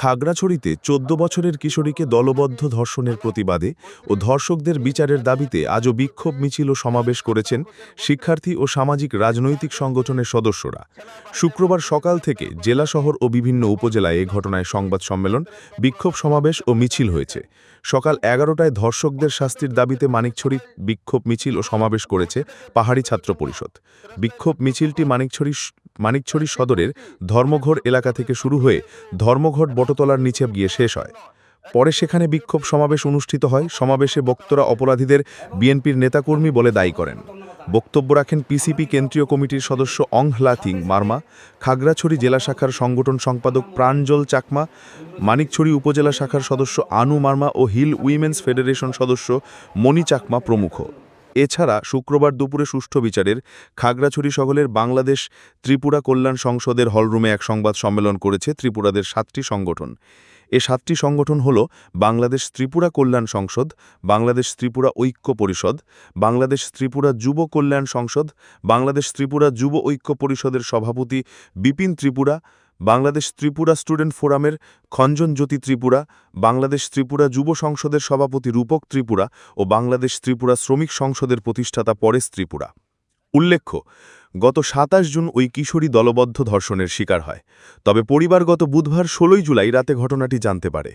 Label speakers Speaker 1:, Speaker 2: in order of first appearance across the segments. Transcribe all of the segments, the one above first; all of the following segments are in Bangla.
Speaker 1: খাগড়াছড়িতে চোদ্দ বছরের কিশোরীকে দলবদ্ধ ধর্ষণের প্রতিবাদে ও ধর্ষকদের বিচারের দাবিতে আজও বিক্ষোভ মিছিল ও সমাবেশ করেছেন শিক্ষার্থী ও সামাজিক রাজনৈতিক সংগঠনের সদস্যরা। শুক্রবার সকাল থেকে জেলা শহর ও বিভিন্ন উপজেলায় এ ঘটনায় সংবাদ সম্মেলন, বিক্ষোভ সমাবেশ ও মিছিল হয়েছে। সকাল এগারোটায় ধর্ষকদের শাস্তির দাবিতে মানিকছড়ি বিক্ষোভ মিছিল ও সমাবেশ করেছে পাহাড়ি ছাত্র পরিষদ। বিক্ষোভ মিছিলটি মানিকছড়ি মানিকছড়ি সদরের ধর্মঘর এলাকা থেকে শুরু হয়ে ধর্মঘট বটতলার নিচে গিয়ে শেষ হয়। পরে সেখানে বিক্ষোভ সমাবেশ অনুষ্ঠিত হয়। সমাবেশে বক্তরা অপরাধীদের বিএনপির নেতাকর্মী বলে দায়ী করেন। বক্তব্য রাখেন পিসিপি কেন্দ্রীয় কমিটির সদস্য অংহ্লাথিং মার্মা, খাগড়াছড়ি জেলা শাখার সংগঠন সম্পাদক প্রাঞ্জল চাকমা, মানিকছড়ি উপজেলা শাখার সদস্য আনু মার্মা ও হিল উইমেন্স ফেডারেশন সদস্য মণি চাকমা প্রমুখ। এছাড়া শুক্রবার দুপুরে সুষ্ঠু বিচারের খাগড়াছড়ি সকলের বাংলাদেশ ত্রিপুরা কল্যাণ সংসদের হলরুমে এক সংবাদ সম্মেলন করেছে ত্রিপুরাদের সাতটি সংগঠন। এ সাতটি সংগঠন হল বাংলাদেশ ত্রিপুরা কল্যাণ সংসদ, বাংলাদেশ ত্রিপুরা ঐক্য পরিষদ, বাংলাদেশ ত্রিপুরা যুব কল্যাণ সংসদ, বাংলাদেশ ত্রিপুরা যুব ঐক্য পরিষদের সভাপতি বিপিন ত্রিপুরা বাংলাদেশ ত্রিপুরা স্টুডেন্ট ফোরামের খঞ্জন জ্যোতি ত্রিপুরা, বাংলাদেশ ত্রিপুরা যুব সংসদের সভাপতি রূপক ত্রিপুরা ও বাংলাদেশ ত্রিপুরা শ্রমিক সংসদের প্রতিষ্ঠাতা পরেশ ত্রিপুরা। উল্লেখ্য গত সাতাশ জুন ওই কিশোরী দলবদ্ধ ধর্ষণের শিকার হয়। তবে পরিবার গত বুধবার ষোলোই জুলাই রাতে ঘটনাটি জানতে পারে।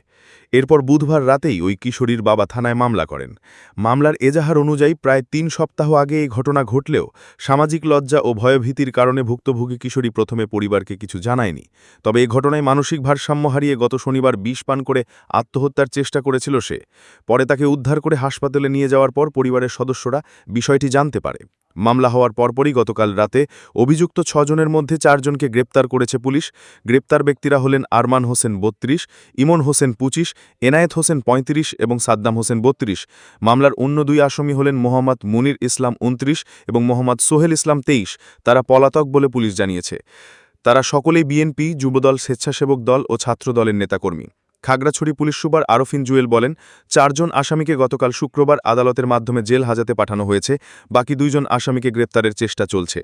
Speaker 1: এরপর বুধবার রাতেই ওই কিশোরীর বাবা থানায় মামলা করেন। মামলার এজাহার অনুযায়ী প্রায় তিন সপ্তাহ আগে এই ঘটনা ঘটলেও সামাজিক লজ্জা ও ভয়ভীতির কারণে ভুক্তভোগী কিশোরী প্রথমে পরিবারকে কিছু জানায়নি। তবে এই ঘটনায় মানসিক ভারসাম্য হারিয়ে গত শনিবার বিষ পান করে আত্মহত্যার চেষ্টা করেছিল সে। পরে তাকে উদ্ধার করে হাসপাতালে নিয়ে যাওয়ার পর পরিবারের সদস্যরা বিষয়টি জানতে পারে। মামলা হওয়ার পরপরই গতকাল রাতে অভিযুক্ত ছজনের মধ্যে চারজনকে গ্রেপ্তার করেছে পুলিশ। গ্রেপ্তার ব্যক্তিরা হলেন আরমান হোসেন বত্রিশ, ইমন হোসেন পঁচিশ, এনায়েত হোসেন পঁয়ত্রিশ এবং সাদ্দাম হোসেন বত্রিশ। মামলার অন্য দুই আসামি হলেন মোহাম্মদ মুনির ইসলাম উনত্রিশ এবং মোহাম্মদ সোহেল ইসলাম তেইশ। তারা পলাতক বলে পুলিশ জানিয়েছে। তারা সকলেই বিএনপি, যুবদল, স্বেচ্ছাসেবক দল ও ছাত্র দলের নেতাকর্মী। খাগড়াছড়ি পুলিশ সুপার আরফিন জুয়েল বলেন, চারজন আসামিকে গতকাল শুক্রবার আদালতের মাধ্যমে জেল হাজাতে পাঠানো হয়েছে, বাকি দুইজন আসামিকে গ্রেপ্তারের চেষ্টা চলছে।